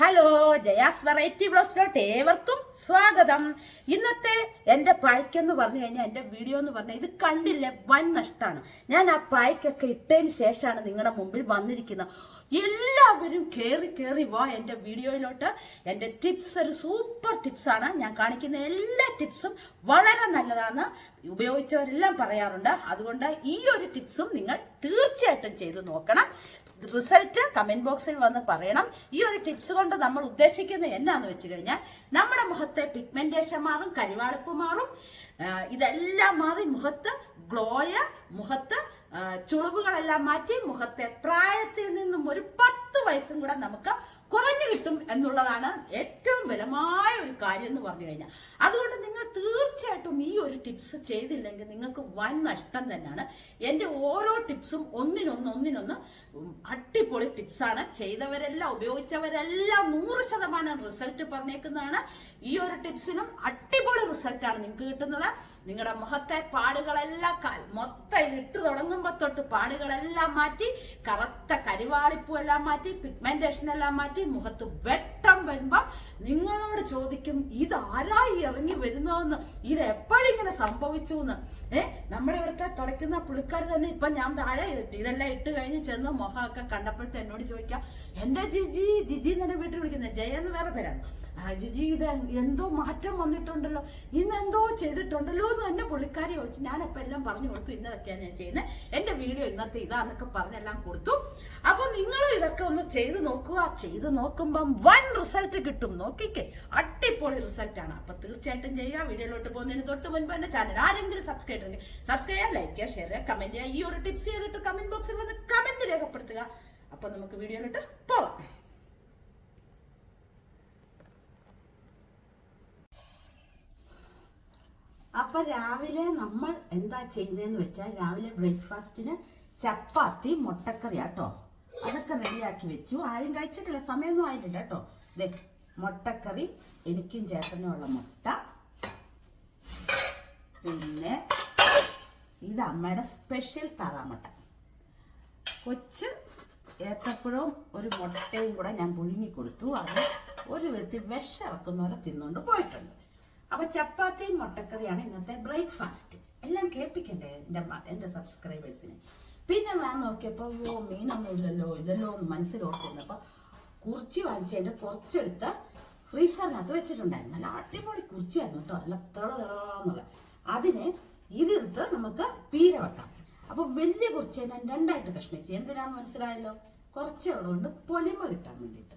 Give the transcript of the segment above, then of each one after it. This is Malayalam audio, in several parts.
ഹലോ ജയാസ് വെറൈറ്റി ബ്ലോസിലോട്ട് ഏവർക്കും സ്വാഗതം. ഇന്നത്തെ എന്റെ പായ്ക്കെന്ന് പറഞ്ഞു കഴിഞ്ഞാൽ എന്റെ വീഡിയോ എന്ന് പറഞ്ഞാൽ ഇത് കണ്ടില്ല വൻ നഷ്ടമാണ്. ഞാൻ ആ പായ്ക്കൊക്കെ ഇട്ടതിന് ശേഷമാണ് നിങ്ങളുടെ മുമ്പിൽ വന്നിരിക്കുന്നത്. എല്ലാവരും കയറി കയറി വാ എന്റെ വീഡിയോയിലോട്ട്. എന്റെ ടിപ്സ് ഒരു സൂപ്പർ ടിപ്സാണ് ഞാൻ കാണിക്കുന്ന എല്ലാ ടിപ്സും വളരെ നല്ലതാണ്. ഉപയോഗിച്ചവരെല്ലാം പറയാറുണ്ട്. അതുകൊണ്ട് ഈ ഒരു ടിപ്സും നിങ്ങൾ തീർച്ചയായിട്ടും ചെയ്തു നോക്കണം. റിസൾട്ട് കമന്റ് ബോക്സിൽ വന്ന് പറയണം. ഈ ഒരു ടിപ്സ് കൊണ്ട് നമ്മൾ ഉദ്ദേശിക്കുന്നത് എന്നാന്ന് വെച്ച് കഴിഞ്ഞാൽ നമ്മുടെ മുഖത്തെ പിഗ്മെന്റേഷൻ മാറും കരിവാളിപ്പ് മാറും. ഇതെല്ലാം മാറി മുഖത്ത് ഗ്ലോയ മുഖത്ത് ചുളിവുകളെല്ലാം മാറ്റി മുഖത്തെ പ്രായത്തിൽ നിന്നും ഒരു പത്ത് വയസ്സും കൂടെ നമുക്ക് കുറഞ്ഞു കിട്ടും എന്നുള്ളതാണ് ഏറ്റവും ബലമായ ഒരു കാര്യം എന്ന് പറഞ്ഞു കഴിഞ്ഞാൽ. അതുകൊണ്ട് നിങ്ങൾ തീർച്ചയായിട്ടും ഈ ഒരു ടിപ്സ് ചെയ്തില്ലെങ്കിൽ നിങ്ങൾക്ക് വൻ നഷ്ടം തന്നെയാണ്. എന്റെ ഓരോ ടിപ്സും ഒന്നിനൊന്ന് ഒന്നിനൊന്ന് അടിപൊളി ടിപ്സാണ്. ചെയ്തവരെല്ലാം ഉപയോഗിച്ചവരെല്ലാം നൂറ് ശതമാനം റിസൾട്ട് പറഞ്ഞേക്കുന്നതാണ്. ഈ ഒരു ടിപ്സിനും അടിപൊളി റിസൾട്ടാണ് നിങ്ങൾക്ക് കിട്ടുന്നത്. നിങ്ങളുടെ മുഖത്തെ പാടുകളെല്ലാം മൊത്തം ഇത് ഇട്ട് തുടങ്ങുമ്പോൾ തൊട്ട് പാടുകളെല്ലാം മാറ്റി കറുത്ത കരിവാളിപ്പൂ എല്ലാം മാറ്റി പിഗ്മെന്റേഷൻ എല്ലാം മാറ്റി മുഖത്ത് വെട്ടം വരുമ്പോ നിങ്ങളോട് ചോദിക്കും ഇത് ആരായി ഇറങ്ങി വരുന്നോന്ന് ഇത് എപ്പോഴിങ്ങനെ സംഭവിച്ചു എന്ന് ഏ നമ്മുടെ ഇവിടുത്തെ തുടയ്ക്കുന്ന പുള്ളിക്കാർ തന്നെ ഇപ്പൊ ഞാൻ താഴെ ഇതെല്ലാം ഇട്ട് കഴിഞ്ഞ് ചെന്ന് മുഖമൊക്കെ കണ്ടപ്പോഴത്തെ എന്നോട് ചോദിക്കാം എന്റെ ജിജി ജിജി എന്നെ വീട്ടിൽ വിളിക്കുന്നത്. ജയ എന്ന് വേറെ പേരാണ്. ജിജി ഇത് എന്തോ മാറ്റം വന്നിട്ടുണ്ടല്ലോ. ഇന്ന് എന്തോ ചെയ്തിട്ടുണ്ടല്ലോ എന്ന് തന്നെ പുള്ളിക്കാരി ചോദിച്ചു ഞാൻ അപ്പം എല്ലാം പറഞ്ഞു കൊടുത്തു. ഇന്നതൊക്കെയാണ് ഞാൻ ചെയ്യുന്നത് എന്റെ വീഡിയോ ഇന്നത്തെ ഇതാന്നൊക്കെ പറഞ്ഞെല്ലാം കൊടുത്തു. അപ്പൊ നിങ്ങൾ ഇതൊക്കെ ഒന്ന് ചെയ്ത് നോക്കുക. ചെയ്ത് നോക്കുമ്പം വൺ റിസൾട്ട് കിട്ടും. നോക്കിക്കേ അടിപൊളി റിസൾട്ടാണ് അപ്പോൾ തീർച്ചയായിട്ടും ചെയ്യുക വീഡിയോയിലോട്ട് പോകുന്നതിന് തൊട്ട് മുൻപ് തന്നെ ചാനൽ ആരെങ്കിലും സബ്സ്ക്രൈബ് ചെയ്യുക സബ്സ്ക്രൈബ് ചെയ്യുക ലൈക്ക് ചെയ്യുക ഷെയർ ചെയ്യുക കമന്റ് ചെയ്യുക ഈ ഒരു ടിപ്സ് ചെയ്തിട്ട് കമന്റ് ബോക്സിൽ വന്ന് കമന്റ് രേഖപ്പെടുത്തുക. അപ്പോൾ നമുക്ക് വീഡിയോയിലോട്ട് പോവാം. അപ്പൊ രാവിലെ നമ്മൾ എന്താ ചെയ്യുന്നതെന്ന് വെച്ചാൽ രാവിലെ ബ്രേക്ക്ഫാസ്റ്റിന് ചപ്പാത്തി മുട്ടക്കറി കേട്ടോ അതൊക്കെ റെഡിയാക്കി വെച്ചു. ആരും കഴിച്ചിട്ടില്ല. സമയമൊന്നും ആയിട്ടില്ല കേട്ടോ. ദേ മുട്ടക്കറി എനിക്കും ചേട്ടനുമുള്ള മുട്ട. പിന്നെ ഇത് അമ്മയുടെ സ്പെഷ്യൽ താറാമുട്ട. കൊച്ച് ഏത്തപ്പഴവും ഒരു മുട്ടയും കൂടെ ഞാൻ പുഴുങ്ങി കൊടുത്തു. അത് ഒരു വിധത്തിൽ വിശറക്കുന്ന പോലെ തിന്നുകൊണ്ട് പോയിട്ടുണ്ട്. അപ്പൊ ചപ്പാത്തിയും മുട്ടക്കറിയാണ് ഇന്നത്തെ ബ്രേക്ക്ഫാസ്റ്റ് എല്ലാം കേൾപ്പിക്കണ്ടേ? എന്റെ എന്റെ സബ്സ്ക്രൈബേഴ്സിന് പിന്നെ ഞാൻ നോക്കിയപ്പോൾ ഓ മീനൊന്നും ഇല്ലല്ലോ ഇല്ലല്ലോ എന്ന് മനസ്സിലോർത്തിരുന്നപ്പോൾ കുറിച്ചി വാങ്ങിച്ചതിന്റെ കുറച്ചെടുത്ത് ഫ്രീസറിനകത്ത് വെച്ചിട്ടുണ്ടായിരുന്നു. നല്ല അടിപൊളി കുറിച്ചിയായിരുന്നു കേട്ടോ. നല്ല തിള തിളന്നുള്ള അതിന് ഇതെടുത്ത് നമുക്ക് പീര വെക്കാം. അപ്പൊ വലിയ കുറിച്ച് ഞാൻ രണ്ടായിട്ട് കഷ്ണിച്ചു. എന്തിനാന്ന് മനസ്സിലായല്ലോ? കുറച്ചേ ഉള്ളതുകൊണ്ട് പൊലിമ കിട്ടാൻ വേണ്ടിയിട്ട്.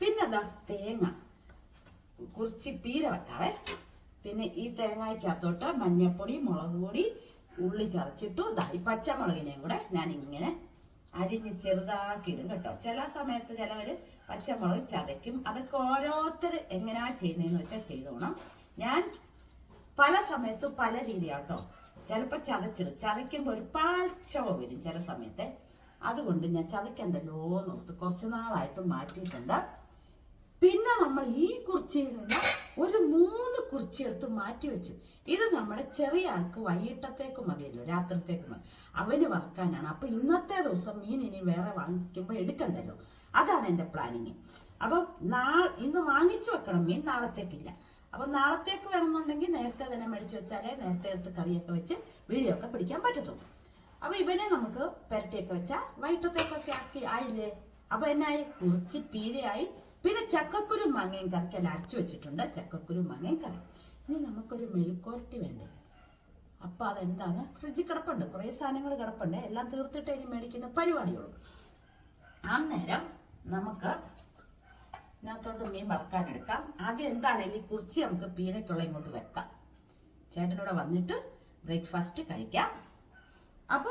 പിന്നെ അതാ തേങ്ങ. കുറിച്ച് പീര വെക്കാവേ. പിന്നെ ഈ തേങ്ങയ്ക്കകത്തോട്ട് മഞ്ഞപ്പൊടി മുളക് പൊടി ഉള്ളി ചതച്ചിട്ടു ഈ പച്ചമുളകിനെയും കൂടെ ഞാൻ ഇങ്ങനെ അരിഞ്ഞ് ചെറുതാക്കിയിടും കേട്ടോ. ചില സമയത്ത് ചിലവർ പച്ചമുളക് ചതയ്ക്കും. അതൊക്കെ ഓരോരുത്തർ എങ്ങനെയാ ചെയ്യുന്നതെന്ന് വെച്ചാൽ ചെയ്തോണം. ഞാൻ പല സമയത്തും പല രീതിയാട്ടോ. ചിലപ്പോൾ ചതച്ചിടും. ചതയ്ക്കുമ്പോൾ ഒരു പാഴ്ചവ വരും ചില സമയത്ത്. അതുകൊണ്ട് ഞാൻ ചതയ്ക്കണ്ടല്ലോ എന്നോർത്ത് കുറച്ച് നാളായിട്ട് മാറ്റിയിട്ടുണ്ട്. പിന്നെ നമ്മൾ ഈ കുർച്ചിയിൽ നിന്ന് ഒരു മൂന്ന് കുറിച്ചി എടുത്ത് മാറ്റി വെച്ചു. ഇത് നമ്മുടെ ചെറിയ ആൾക്ക് വൈകിട്ടത്തേക്ക് മതിയല്ലോ രാത്രിത്തേക്ക് മതി. അവന് വറക്കാനാണ്. അപ്പൊ ഇന്നത്തെ ദിവസം മീൻ ഇനി വേറെ വാങ്ങിക്കുമ്പോൾ എടുക്കണ്ടല്ലോ. അതാണ് എന്റെ പ്ലാനിങ് അപ്പം നാ ഇന്ന് വാങ്ങിച്ചു വെക്കണം മീൻ നാളത്തേക്കില്ല. അപ്പം നാളത്തേക്ക് വേണമെന്നുണ്ടെങ്കിൽ നേരത്തെ തന്നെ മേടിച്ചു വെച്ചാലേ നേരത്തെ എടുത്ത് കറിയൊക്കെ വെച്ച് വീഡിയോ ഒക്കെ പിടിക്കാൻ പറ്റത്തുള്ളൂ. അപ്പൊ ഇവനെ നമുക്ക് പെരട്ടിയൊക്കെ വെച്ചാൽ വൈകിട്ടത്തേക്കൊക്കെ ആക്കി ആയില്ലേ? അപ്പൊ എന്നായി? കുറച്ച് പീരയായി. പിന്നെ ചക്കക്കുരു മാങ്ങയും അല്ല അരച്ചു വെച്ചിട്ടുണ്ട്. ചക്കക്കുരു മാങ്ങയും കറി. ഇനി നമുക്കൊരു മെഴുക്കോരട്ടി വേണ്ടേ? അപ്പൊ അതെന്താണ്? ഫ്രിഡ്ജിൽ കിടപ്പുണ്ട്. കുറേ സാധനങ്ങൾ കിടപ്പുണ്ട്. എല്ലാം തീർത്തിട്ട് ഇനി മേടിക്കുന്ന പരിപാടിയുള്ളൂ. അന്നേരം നമുക്ക് ഇതിനകത്തോട്ട് മീൻ വറുക്കാൻ എടുക്കാം. ആദ്യം എന്താണെങ്കിൽ കുറിച്ച് നമുക്ക് പീരയ്ക്കുള്ള ഇങ്ങോട്ട് വെക്കാം. ചേട്ടനോടെ വന്നിട്ട് ബ്രേക്ക്ഫാസ്റ്റ് കഴിക്കാം. അപ്പൊ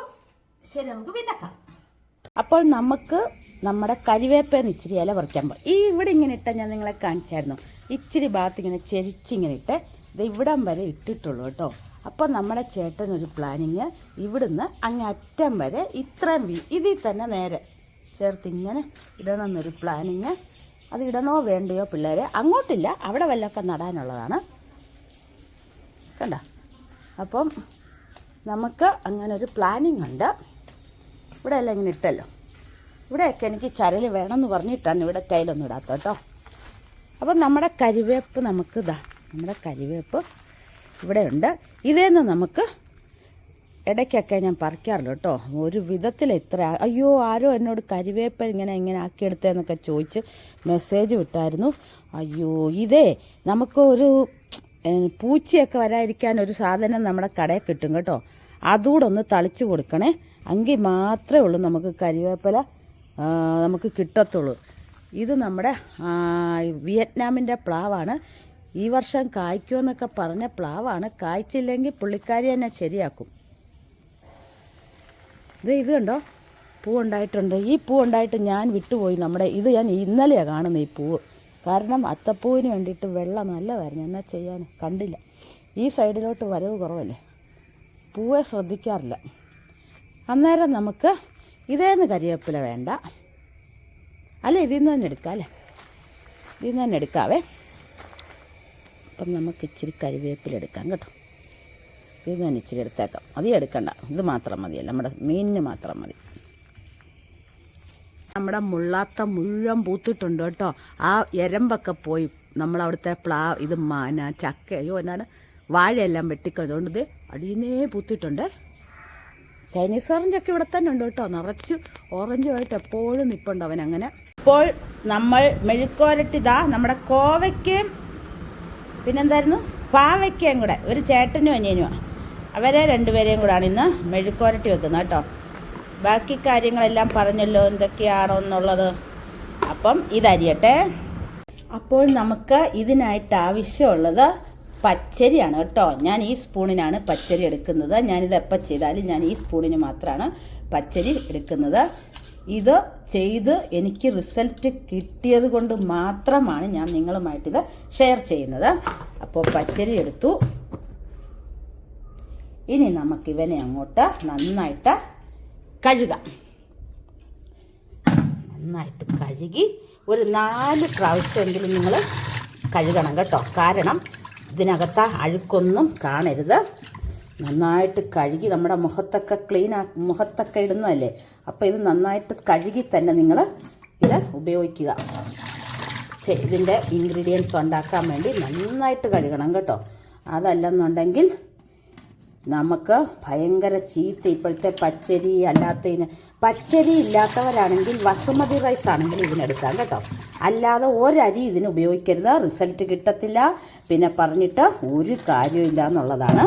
ശരി നമുക്ക് പിന്നെ അപ്പോൾ നമുക്ക് നമ്മുടെ കരിവേപ്പേന്ന് ഇച്ചിരി ഇല പറിക്കാൻ പോകും ഈ ഇവിടെ ഇങ്ങനെ ഇട്ട ഞാൻ നിങ്ങളെ കാണിച്ചായിരുന്നു. ഇച്ചിരി ഭാഗത്ത് ഇങ്ങനെ ചെരിച്ചിങ്ങനെ ഇട്ട് ഇത് ഇവിടം വരെ ഇട്ടിട്ടുള്ളൂ കേട്ടോ. അപ്പോൾ നമ്മുടെ ചേട്ടനൊരു പ്ലാനിങ്. ഇവിടുന്ന് അങ്ങ് അറ്റം വരെ ഇത്രയും വീ ഇതിൽ തന്നെ നേരെ ചേർത്ത് ഇങ്ങനെ ഇടണമെന്നൊരു പ്ലാനിങ്. അത് ഇടണോ വേണ്ടയോ പിള്ളേരെ? അങ്ങോട്ടില്ല. അവിടെ വല്ലതൊക്കെ നടാനുള്ളതാണ്. കണ്ട? അപ്പം നമുക്ക് അങ്ങനെ ഒരു പ്ലാനിങ് ഉണ്ട്. ഇവിടെ എല്ലാം ഇങ്ങനെ ഇട്ടല്ലോ. ഇവിടെയൊക്കെ എനിക്ക് ചരൽ വേണമെന്ന് പറഞ്ഞിട്ടാണ് ഇവിടെ ടൈലൊന്നും ഇടാത്ത കേട്ടോ. അപ്പം നമ്മുടെ കരിവേപ്പ് നമുക്ക് ഇതാ നമ്മുടെ കരിവേപ്പ് ഇവിടെയുണ്ട്. നിന്ന് നമുക്ക് ഇടയ്ക്കൊക്കെ ഞാൻ പറിക്കാറുള്ളൂ കേട്ടോ. ഒരു വിധത്തിൽ ഇത്ര അയ്യോ ആരോ എന്നോട് കരിവേപ്പ് ഇങ്ങനെ ഇങ്ങനെ ആക്കിയെടുത്തതെന്നൊക്കെ ചോദിച്ച് മെസ്സേജ് വിട്ടായിരുന്നു. അയ്യോ ഇതേ നമുക്ക് ഒരു പൂച്ചയൊക്കെ വരാതിരിക്കാൻ ഒരു സാധനം നമ്മുടെ കടയിൽ കിട്ടും കേട്ടോ. അതുകൂടെ ഒന്ന് തളിച്ചു കൊടുക്കണേ. എങ്കിൽ മാത്രമേ ഉള്ളൂ നമുക്ക് കരിവേപ്പില നമുക്ക് കിട്ടത്തുള്ളൂ. ഇത് നമ്മുടെ വിയറ്റ്നാമിന്റെ പ്ലാവാണ്. ഈ വർഷം കായ്ക്കുമെന്നൊക്കെ പറഞ്ഞ പ്ലാവാണ്. കായ്ച്ചില്ലെങ്കിൽ പുള്ളിക്കാരി തന്നെ ശരിയാക്കും. ഇത് ഇത് കണ്ടോ? പൂ ഉണ്ടായിട്ടുണ്ട്. ഈ പൂ ഉണ്ടായിട്ട് ഞാൻ വിട്ടുപോയി. നമ്മുടെ ഇത് ഞാൻ ഇന്നലെയാണ് കാണുന്നത് ഈ പൂവ്. കാരണം അത്തപ്പൂവിന് വേണ്ടിയിട്ട് വെള്ളം നല്ലതായിരുന്നു. എന്നാ ചെയ്യാൻ കണ്ടില്ല. ഈ സൈഡിലോട്ട് വരവ് കുറവല്ലേ? പൂവെ ശ്രദ്ധിക്കാറില്ല. അന്നേരം നമുക്ക് ഇതേന്ന് കരിവേപ്പില വേണ്ട. അല്ല ഇതിൽ നിന്ന് തന്നെ എടുക്കാം അല്ലേ? ഇതിൽ നിന്ന് തന്നെ എടുക്കാവേ. അപ്പം നമുക്ക് ഇച്ചിരി കരിവേപ്പില എടുക്കാം കേട്ടോ. ഇതിൽ നിന്ന് തന്നെ ഇച്ചിരി എടുത്തേക്കാം. അത് എടുക്കണ്ട. ഇത് മാത്രം മതിയല്ല. നമ്മുടെ മീനിന് മാത്രം മതി. നമ്മുടെ മുള്ളാത്ത മുഴുവൻ പൂത്തിട്ടുണ്ട് കേട്ടോ. ആ എരമ്പൊക്കെ പോയി. നമ്മളവിടുത്തെ പ്ലാ ഇത് മാന ചക്ക അയ്യോ എന്നാണ് വാഴയെല്ലാം വെട്ടിക്കളഞ്ഞുകൊണ്ട് ഇത് അടിയുന്നേ പൂത്തിട്ടുണ്ട്. ചൈനീസ് ഓറഞ്ച് ഒക്കെ ഇവിടെ തന്നെ ഉണ്ട് കേട്ടോ. നിറച്ച് ഓറഞ്ചുമായിട്ട് എപ്പോഴും നിൽപ്പുണ്ട് അവൻ അങ്ങനെ. ഇപ്പോൾ നമ്മൾ മെഴുക്കോരട്ടിതാ നമ്മുടെ കോവയ്ക്കയും പിന്നെന്തായിരുന്നു? പാവയ്ക്കയും കൂടെ. ഒരു ചേട്ടനും അനിയനുമാണ് അവരെ രണ്ടുപേരെയും കൂടാണ് ഇന്ന് മെഴുക്കോരട്ടി വെക്കുന്നത് കേട്ടോ. ബാക്കി കാര്യങ്ങളെല്ലാം പറഞ്ഞല്ലോ എന്തൊക്കെയാണോ എന്നുള്ളത്. അപ്പം ഇതരിയട്ടെ. അപ്പോൾ നമുക്ക് ഇതിനായിട്ട് ആവശ്യമുള്ളത് പച്ചരിയാണ് കേട്ടോ. ഞാൻ ഈ സ്പൂണിനാണ് പച്ചരി എടുക്കുന്നത്. ഞാനിത് എപ്പോൾ ചെയ്താലും ഞാൻ ഈ സ്പൂണിന് മാത്രമാണ് പച്ചരി എടുക്കുന്നത്. ഇത് ചെയ്ത് എനിക്ക് റിസൾട്ട് കിട്ടിയത് കൊണ്ട് മാത്രമാണ് ഞാൻ നിങ്ങളുമായിട്ടിത് ഷെയർ ചെയ്യുന്നത്. അപ്പോൾ പച്ചരി എടുത്തു. ഇനി നമുക്കിവനെ അങ്ങോട്ട് നന്നായിട്ട് കഴുകാം. നന്നായിട്ട് കഴുകി ഒരു നാല് പ്രാവശ്യമെങ്കിലും നിങ്ങൾ കഴുകണം കേട്ടോ. കാരണം ഇതിനകത്ത് അഴുക്കൊന്നും കാണരുത്. നന്നായിട്ട് കഴുകി നമ്മുടെ മുഖത്തൊക്കെ ക്ലീൻ ആ മുഖത്തൊക്കെ ഇടുന്നതല്ലേ? അപ്പോൾ ഇത് നന്നായിട്ട് കഴുകി തന്നെ നിങ്ങൾ ഇത് ഉപയോഗിക്കുക. ഇതിന്റെ ഇൻഗ്രീഡിയൻസ് ഉണ്ടാക്കാൻ വേണ്ടി നന്നായിട്ട് കഴുകണം കേട്ടോ. അതല്ലെന്നുണ്ടെങ്കിൽ നമുക്ക് ഭയങ്കര ചീത്ത ഇപ്പോഴത്തെ പച്ചരി അല്ലാത്തതിന് പച്ചരി ഇല്ലാത്തവരാണെങ്കിൽ വസുമതി റൈസ് ആണെങ്കിൽ ഇതിനെടുക്കാം കേട്ടോ. അല്ലാതെ ഒരരി ഇതിന് ഉപയോഗിക്കരുത്. റിസൾട്ട് കിട്ടത്തില്ല. പിന്നെ പറഞ്ഞിട്ട് ഒരു കാര്യമില്ല എന്നുള്ളതാണ്.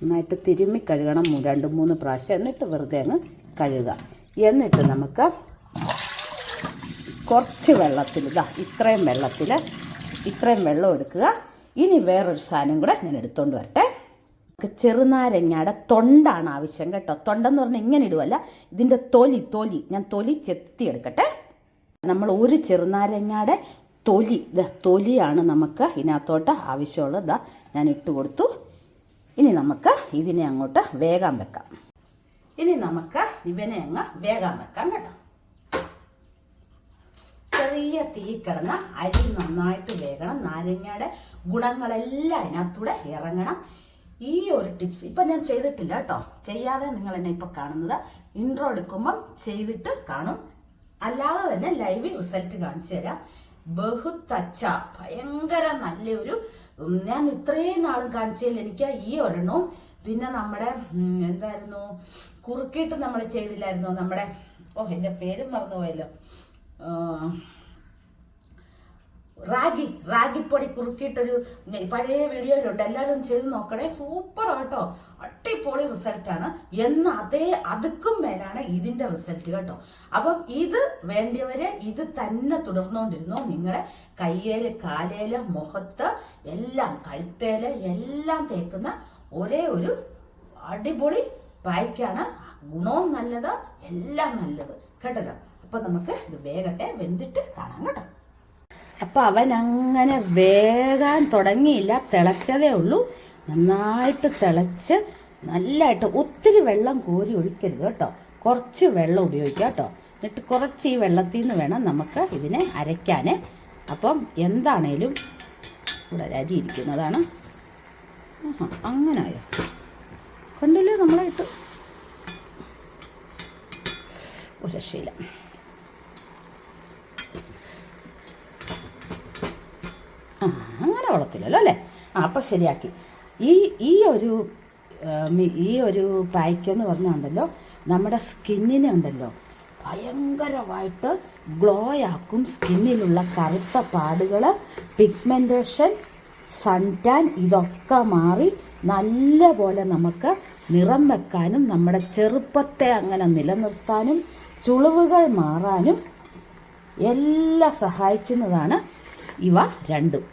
നന്നായിട്ട് തിരുമ്മി കഴുകണം. രണ്ട് മൂന്ന് പ്രാവശ്യം എന്നിട്ട് വെറുതെ അങ്ങ് കഴുകുക. എന്നിട്ട് നമുക്ക് കുറച്ച് വെള്ളത്തിൽ ഇതാ ഇത്രയും വെള്ളത്തിൽ ഇത്രയും വെള്ളം എടുക്കുക. ഇനി വേറൊരു സാധനം കൂടെ ഞാൻ എടുത്തുകൊണ്ട് വരട്ടെ. ചെറുനാരങ്ങയുടെ തൊണ്ടാണ് ആവശ്യം കേട്ടോ. തൊണ്ടെന്ന് പറഞ്ഞാൽ ഇങ്ങനെ ഇടുവല്ല. ഇതിന്റെ തൊലി തൊലി. ഞാൻ തൊലി ചെത്തി എടുക്കട്ടെ. നമ്മൾ ഒരു ചെറുനാരങ്ങയുടെ തൊലി തൊലിയാണ് നമുക്ക് ഇതിനകത്തോട്ട് ആവശ്യമുള്ളത്. ഞാൻ ഇട്ട് കൊടുത്തു. ഇനി നമുക്ക് ഇതിനെ അങ്ങോട്ട് വേഗം വെക്കാം. ഇനി നമുക്ക് ഇവനെ അങ്ങ് വേഗം വെക്കാം കേട്ടോ. ചെറിയ തീ കിടന്ന് അരി നന്നായിട്ട് വേകണം. നാരങ്ങയുടെ ഗുണങ്ങളെല്ലാം അതിനകത്തൂടെ ഇറങ്ങണം. ഈ ഒരു ടിപ്സ് ഇപ്പം ഞാൻ ചെയ്തിട്ടില്ല കേട്ടോ. ചെയ്യാതെ നിങ്ങൾ എന്നെ ഇപ്പം കാണുന്നത്. ഇൻട്രോ എടുക്കുമ്പം ചെയ്തിട്ട് കാണും. അല്ലാതെ തന്നെ ലൈവ് റിസൾട്ട് കാണിച്ചു തരാം. ബഹുത്തച്ച ഭയങ്കര നല്ലൊരു ഞാൻ ഇത്രയും നാളും കാണിച്ചതിൽ എനിക്ക് ഈ ഒരെണ്ണവും പിന്നെ നമ്മുടെ എന്തായിരുന്നു? കുറുക്കിട്ട് നമ്മൾ ചെയ്തില്ലായിരുന്നോ? നമ്മുടെ ഓ എന്റെ പേരും മറന്നുപോയല്ലോ. റാഗി റാഗിപ്പൊടി കുറുക്കിയിട്ടൊരു പഴയ വീഡിയോയിലുണ്ട്. എല്ലാവരും ചെയ്ത് നോക്കണേ. സൂപ്പർ കേട്ടോ അടിപൊളി റിസൾട്ടാണ് എന്ന് അതേ അതുക്കും മേലാണ് ഇതിന്റെ റിസൾട്ട് കേട്ടോ. അപ്പം ഇത് വേണ്ടിയവര് ഇത് തന്നെ തുടർന്നുകൊണ്ടിരുന്നു. നിങ്ങളുടെ കയ്യേൽ കാലേൽ മുഖത്ത് എല്ലാം കഴുത്തേൽ എല്ലാം തേക്കുന്ന ഒരേ ഒരു അടിപൊളി പായ്ക്കാണ്. ഗുണവും നല്ലത് എല്ലാം നല്ലത്. കേട്ടല്ലോ? അപ്പം നമുക്ക് ഇത് വേഗട്ടെ വെന്തിട്ട് കാണാം കേട്ടോ. അപ്പൊ അവൻ അങ്ങനെ വേകാൻ തുടങ്ങിയില്ല തിളച്ചതേ ഉള്ളൂ. നന്നായിട്ട് തിളച്ച് നല്ലതായിട്ട് ഒത്തിരി വെള്ളം കോരി ഒഴിക്കരുത് കേട്ടോ. കുറച്ച് വെള്ളം ഉപയോഗിക്കുക കേട്ടോ. എന്നിട്ട് കുറച്ച് ഈ വെള്ളത്തിൽ നിന്ന് വേണം നമുക്ക് ഇതിനെ അരയ്ക്കാൻ അപ്പം എന്താണേലും ഇവിടെ അരി ഇരിക്കുന്നതാണ്. അങ്ങനായോ കണ്ടില്ലേ നമ്മളായിട്ട്? ഒരു രക്ഷയില്ല. തന്നെ കൊള്ളത്തില്ലല്ലോ അല്ലേ? ആ അപ്പം ശരിയാക്കി. ഈ ഈ ഒരു ഈ ഒരു പായ്ക്കെന്ന് പറഞ്ഞുണ്ടല്ലോ നമ്മുടെ സ്കിന്നിനെ ഉണ്ടല്ലോ ഭയങ്കരമായിട്ട് ഗ്ലോ ആക്കും സ്കിന്നിലുള്ള കറുത്ത പാടുകൾ പിഗ്മെന്റേഷൻ സൺ ടാൻ ഇതൊക്കെ മാറി നല്ല പോലെ നമുക്ക് നിറം വെക്കാനും നമ്മുടെ ചെറുപ്പത്തെ അങ്ങനെ നിലനിർത്താനും ചുളിവുകൾ മാറാനും എല്ലാം സഹായിക്കുന്നതാണ് ഇവ രണ്ടും.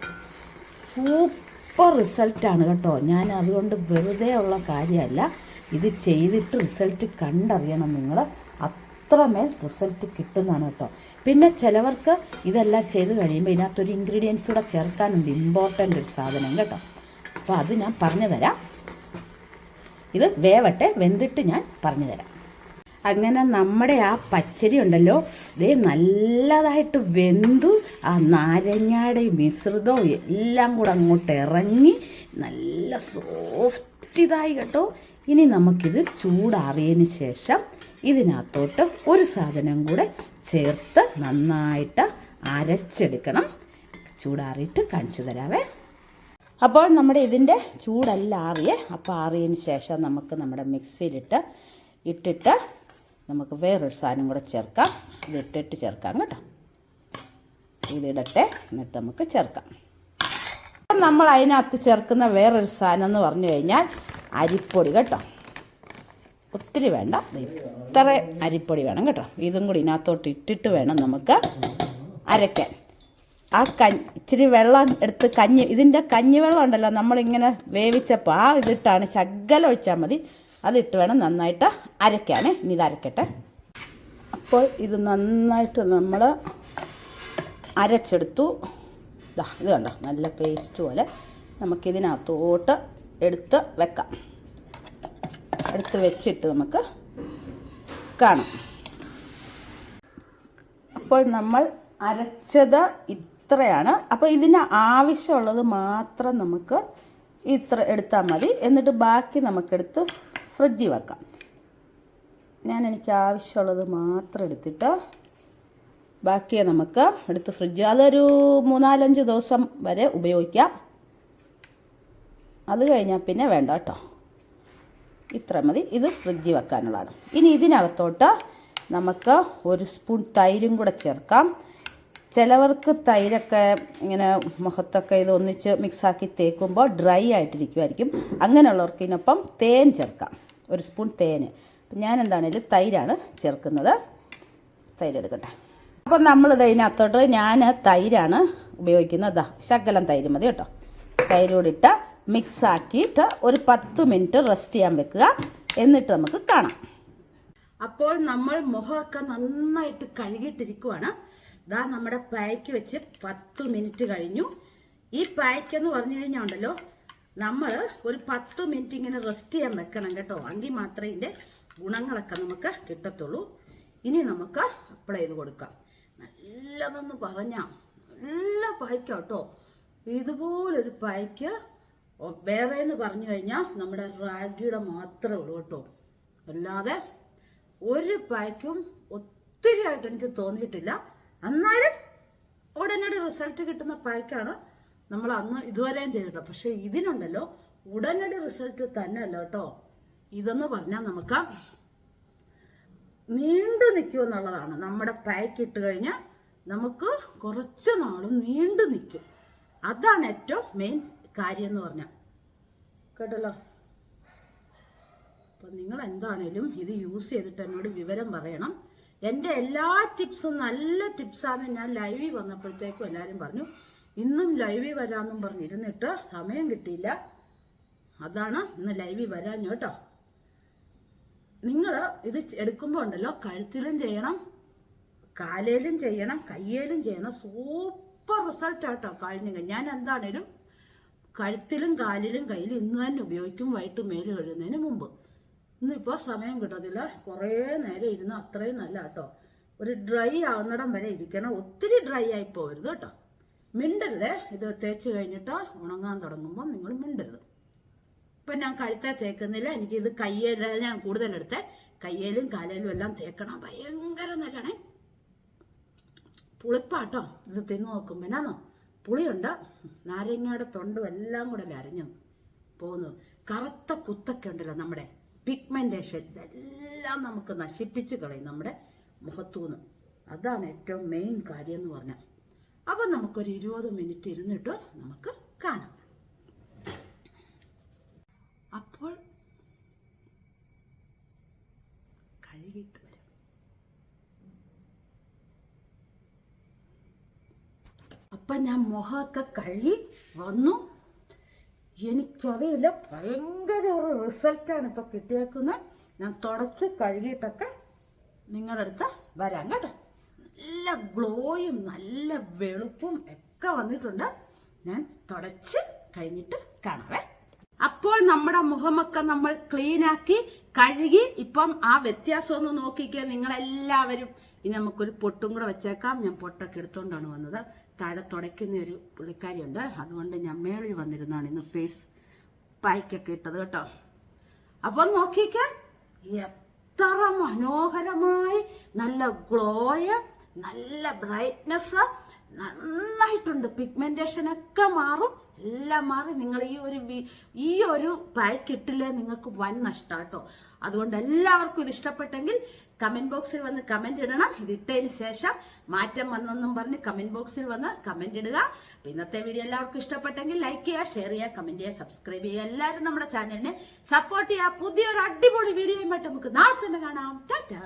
സൂപ്പർ റിസൾട്ടാണ് കേട്ടോ. ഞാൻ അതുകൊണ്ട് വെറുതെ ഉള്ള കാര്യമല്ല. ഇത് ചെയ്തിട്ട് റിസൾട്ട് കണ്ടറിയണം നിങ്ങൾ. അത്രമേൽ റിസൾട്ട് കിട്ടുന്നതാണ് കേട്ടോ. പിന്നെ ചിലവർക്ക് ഇതെല്ലാം ചെയ്ത് കഴിയുമ്പോൾ ഇതിനകത്തൊരു ഇൻഗ്രീഡിയൻസ് കൂടെ ചേർക്കാനുണ്ട്. ഇമ്പോർട്ടന്റ് ഒരു സാധനം കേട്ടോ. അപ്പോൾ അത് ഞാൻ പറഞ്ഞു തരാം ഇത് വേവട്ടെ വെന്തിട്ട് ഞാൻ പറഞ്ഞു തരാം അങ്ങനെ നമ്മുടെ ആ പച്ചരി ഉണ്ടല്ലോ ഇതേ നല്ലതായിട്ട് വെന്തു ആ നാരങ്ങയുടെ മിശ്രിതവും എല്ലാം കൂടെ അങ്ങോട്ട് ഇറങ്ങി നല്ല സോഫ്റ്റ് ഇതായി കേട്ടോ. ഇനി നമുക്കിത് ചൂടാറിയതിന് ശേഷം ഇതിനകത്തോട്ട് ഒരു സാധനം കൂടെ ചേർത്ത് നന്നായിട്ട് അരച്ചെടുക്കണം. ചൂടാറിയിട്ട് കാണിച്ചു തരാവേ. അപ്പോൾ നമ്മുടെ ഇതിന്റെ ചൂടല്ല ആറിയേ. അപ്പോൾ ആറിയതിന് ശേഷം നമുക്ക് നമ്മുടെ മിക്സിയിലിട്ട് ഇട്ടിട്ട് നമുക്ക് വേറൊരു സാധനം കൂടെ ചേർക്കാം. ഇതിട്ടിട്ട് ചേർക്കാം കേട്ടോ. ഇതിടട്ടെ എന്നിട്ട് നമുക്ക് ചേർക്കാം. നമ്മൾ അതിനകത്ത് ചേർക്കുന്ന വേറൊരു സാധനം എന്ന് പറഞ്ഞു കഴിഞ്ഞാൽ അരിപ്പൊടി കേട്ടോ. ഒത്തിരി വേണ്ട. ഇത്ര അരിപ്പൊടി വേണം കേട്ടോ. ഇതും കൂടി ഇതിനകത്തോട്ട് ഇട്ടിട്ട് വേണം നമുക്ക് അരയ്ക്കാൻ. ആ കഞ്ഞി ഇച്ചിരി വെള്ളം എടുത്ത് കഞ്ഞി ഇതിന്റെ കഞ്ഞി വെള്ളം ഉണ്ടല്ലോ. നമ്മളിങ്ങനെ വേവിച്ചപ്പോൾ ആ ഇതിട്ടാണ് ശകലം ഒഴിച്ചാൽ മതി. അതിട്ട് വേണം നന്നായിട്ട് അരയ്ക്കാൻ ഇനി ഇത് അരക്കട്ടെ. അപ്പോൾ ഇത് നന്നായിട്ട് നമ്മൾ അരച്ചെടുത്തു. ഇതാ ഇത് കണ്ടോ? നല്ല പേസ്റ്റ് പോലെ നമുക്കിതിനകത്തോട്ട് എടുത്ത് വെക്കാം. എടുത്ത് വെച്ചിട്ട് നമുക്ക് കാണാം. അപ്പോൾ നമ്മൾ അരച്ചത് ഇത്രയാണ്. അപ്പോൾ ഇതിന് ആവശ്യമുള്ളത് മാത്രം നമുക്ക് ഇത്ര എടുത്താൽ മതി. എന്നിട്ട് ബാക്കി നമുക്കെടുത്ത് ഫ്രിഡ്ജിൽ വെക്കാം. ഞാൻ എനിക്ക് ആവശ്യമുള്ളത് മാത്രം എടുത്തിട്ട് ബാക്കിയെ നമുക്ക് എടുത്ത് ഫ്രിഡ്ജ് അതൊരു മൂന്നാലഞ്ച് ദിവസം വരെ ഉപയോഗിക്കാം. അത് കഴിഞ്ഞാൽ പിന്നെ വേണ്ട കേട്ടോ. ഇത്ര മതി. ഇത് ഫ്രിഡ്ജിൽ വെക്കാനുള്ളതാണ്. ഇനി ഇതിനകത്തോട്ട് നമുക്ക് ഒരു സ്പൂൺ തൈരും കൂടെ ചേർക്കാം. ചിലവർക്ക് തൈരൊക്കെ ഇങ്ങനെ മുഖത്തൊക്കെ ഇത് ഒന്നിച്ച് മിക്സാക്കി തേക്കുമ്പോൾ ഡ്രൈ ആയിട്ടിരിക്കുമായിരിക്കും അങ്ങനെയുള്ളവർക്ക് ഇതിനൊപ്പം തേൻ ചേർക്കാം. ഒരു സ്പൂൺ തേൻ ഞാൻ എന്താണേലും തൈരാണ് ചേർക്കുന്നത്. തൈരെടുക്കട്ടെ അപ്പം നമ്മൾ ഇതിനകത്തോട്ട് ഞാൻ തൈരാണ് ഉപയോഗിക്കുന്നത്. ശകലം തൈര് മതി കേട്ടോ. തൈര് കൂടി ഇട്ട് മിക്സ് ആക്കിയിട്ട് ഒരു പത്ത് മിനിറ്റ് റെസ്റ്റ് ചെയ്യാൻ വെക്കുക. എന്നിട്ട് നമുക്ക് കാണാം. അപ്പോൾ നമ്മൾ മുഖമൊക്കെ നന്നായിട്ട് കഴുകിയിട്ടിരിക്കുവാണ്. ദാ നമ്മുടെ പായ്ക്ക് വെച്ച് പത്ത് മിനിറ്റ് കഴിഞ്ഞു. ഈ പായ്ക്ക് എന്ന് പറഞ്ഞു കഴിഞ്ഞാൽ ഉണ്ടല്ലോ നമ്മൾ ഒരു പത്ത് മിനിറ്റ് ഇങ്ങനെ റെസ്റ്റ് ചെയ്യാൻ വെക്കണം കേട്ടോ. എങ്കിൽ മാത്രമേ ഇതിന്റെ ഗുണങ്ങളൊക്കെ നമുക്ക് കിട്ടത്തുള്ളൂ. ഇനി നമുക്ക് അപ്ലൈ ചെയ്ത് കൊടുക്കാം. നല്ലതെന്ന് പറഞ്ഞാൽ നല്ല പായ്ക്ക കേട്ടോ. ഇതുപോലൊരു പായ്ക്ക് വേറെ എന്ന് പറഞ്ഞു കഴിഞ്ഞാൽ നമ്മുടെ റാഗിയുടെ മാത്രമേ ഉള്ളൂ കേട്ടോ. അല്ലാതെ ഒരു പായ്ക്കും ഒത്തിരി ആയിട്ട് എനിക്ക് തോന്നിയിട്ടില്ല. എന്നാലും ഉടനടി റിസൾട്ട് കിട്ടുന്ന പായ്ക്കാണ് നമ്മൾ അന്ന് ഇതുവരെയും ചെയ്തിട്ടുള്ളത്. പക്ഷേ ഇതിനുണ്ടല്ലോ ഉടനടി റിസൾട്ട് തന്നെ അല്ല കേട്ടോ. ഇതെന്ന് പറഞ്ഞാൽ നമുക്ക് നീണ്ടു നിൽക്കുമെന്നുള്ളതാണ് നമ്മുടെ പായ്ക്ക് ഇട്ട് കഴിഞ്ഞാൽ നമുക്ക് കുറച്ച് നാളും നീണ്ടു നിൽക്കും. അതാണ് ഏറ്റവും മെയിൻ കാര്യം എന്ന് പറഞ്ഞാൽ. കേട്ടല്ലോ? അപ്പം നിങ്ങൾ എന്താണേലും ഇത് യൂസ് ചെയ്തിട്ട് എന്നോട് വിവരം പറയണം. എന്റെ എല്ലാ ടിപ്സും നല്ല ടിപ്സാണ് ഞാൻ ലൈവിൽ വന്നപ്പോഴത്തേക്കും എല്ലാവരും പറഞ്ഞു ഇന്നും ലൈവിൽ വരാമെന്നും പറഞ്ഞിരുന്നിട്ട് സമയം കിട്ടിയില്ല. അതാണ് ഇന്ന് ലൈവിൽ വരാഞ്ഞു കേട്ടോ. നിങ്ങൾ ഇത് എടുക്കുമ്പോൾ ഉണ്ടല്ലോ കഴുത്തിലും ചെയ്യണം കാലേലും ചെയ്യണം കയ്യേലും ചെയ്യണം. സൂപ്പർ റിസൾട്ട് ആട്ടോ കഴിഞ്ഞ ഞാൻ എന്താണേലും കഴുത്തിലും കാലിലും കയ്യിലും ഇന്ന് തന്നെ ഉപയോഗിക്കും വൈകിട്ട് മേൽ കഴുകുന്നതിന് മുമ്പ്. ഇന്നിപ്പോൾ സമയം കിട്ടത്തില്ല. കുറേ നേരം ഇരുന്ന് അത്രയും നല്ല കേട്ടോ ഒരു ഡ്രൈ ആകുന്നിടം വരെ ഇരിക്കണം. ഒത്തിരി ഡ്രൈ ആയി പോകരുത് കേട്ടോ. മിണ്ടരുത്. ഇത് തേച്ച് കഴിഞ്ഞിട്ട് ഉണങ്ങാൻ തുടങ്ങുമ്പോൾ നിങ്ങൾ മിണ്ടരുത്. ഇപ്പം ഞാൻ കഴുത്തെ തേക്കുന്നില്ല. എനിക്കിത് കയ്യേല ഞാൻ കൂടുതലെടുത്ത് കയ്യേലും കാലേലും എല്ലാം തേക്കണം. ഭയങ്കര നല്ലതാണേ. പുളിപ്പാട്ടോ. ഇത് തിന്നു നോക്കുമ്പോൾ എന്നാന്നോ? പുളിയുണ്ട്. നാരങ്ങയുടെ തൊണ്ടും എല്ലാം കൂടെ അല്ലേ അരഞ്ഞു പോകുന്നത്. കറുത്ത കുത്തൊക്കെ ഉണ്ടല്ലോ നമ്മുടെ. പിഗ്മെന്റേഷൻ ഇതെല്ലാം നമുക്ക് നശിപ്പിച്ച് കളയും നമ്മുടെ മുഖത്തുനിന്ന് അതാണ് ഏറ്റവും മെയിൻ കാര്യം എന്ന് പറഞ്ഞാൽ അപ്പം നമുക്കൊരു ഇരുപത് മിനിറ്റ് ഇരുന്നിട്ട് നമുക്ക് കാണാം. അപ്പോൾ കഴുകിയിട്ട് വരാം. അപ്പം ഞാൻ മുഖമൊക്കെ കഴുകി വന്നു. എനിക്കറിയില്ല. ഭയങ്കര ഒരു റിസൾട്ടാണ് ഇപ്പോൾ കിട്ടിയേക്കുന്നത് ഞാൻ തുടച്ച് കഴുകിയിട്ടൊക്കെ നിങ്ങളുടെ അടുത്ത് വരാം കേട്ടോ. നല്ല ഗ്ലോയും നല്ല വെളുപ്പും ഒക്കെ വന്നിട്ടുണ്ട്. ഞാൻ തുടച്ച് കഴിഞ്ഞിട്ട് കാണാവേ. അപ്പോൾ നമ്മുടെ മുഖമൊക്കെ നമ്മൾ ക്ലീനാക്കി കഴുകി. ഇപ്പം ആ വ്യത്യാസം ഒന്ന് നോക്കിക്കുക നിങ്ങളെല്ലാവരും. ഇനി നമുക്കൊരു പൊട്ടും കൂടെ വെച്ചേക്കാം. ഞാൻ പൊട്ടൊക്കെ എടുത്തുകൊണ്ടാണ് വന്നത്. താഴെ തുടയ്ക്കുന്ന ഒരു പുള്ളിക്കാരിയുണ്ട്. അതുകൊണ്ട് ഞാൻ മേളിൽ വന്നിരുന്നാണ് ഇന്ന് ഫേസ് പായ്ക്കൊക്കെ ഇട്ടത് കേട്ടോ. അപ്പം നോക്കിക്കാൻ എത്ര മനോഹരമായി നല്ല ഗ്ലോയ നല്ല ബ്രൈറ്റ്നെസ് നന്നായിട്ടുണ്ട്. പിഗ്മെന്റേഷൻ ഒക്കെ മാറും എല്ലാം മാറി. നിങ്ങൾ ഈ ഒരു ഈ ഒരു പായ്ക്ക് ഇട്ടില്ലേ നിങ്ങൾക്ക് വൻ നഷ്ടം കേട്ടോ അതുകൊണ്ട് എല്ലാവർക്കും ഇത് ഇഷ്ടപ്പെട്ടെങ്കിൽ കമന്റ് ബോക്സിൽ വന്ന് കമന്റ് ഇടണം. ഇത് ഇട്ടതിന് ശേഷം മാറ്റം വന്നെന്നും പറഞ്ഞ് കമന്റ് ബോക്സിൽ വന്ന് കമന്റ് ഇടുക. ഇന്നത്തെ വീഡിയോ എല്ലാവർക്കും ഇഷ്ടപ്പെട്ടെങ്കിൽ ലൈക്ക് ചെയ്യുക ഷെയർ ചെയ്യുക കമന്റ് ചെയ്യുക സബ്സ്ക്രൈബ് ചെയ്യുക. എല്ലാവരും നമ്മുടെ ചാനലിനെ സപ്പോർട്ട് ചെയ്യുക. പുതിയൊരു അടിപൊളി വീഡിയോയുമായിട്ട് നമുക്ക് നാളെ തന്നെ കാണാം. ടാറ്റാ.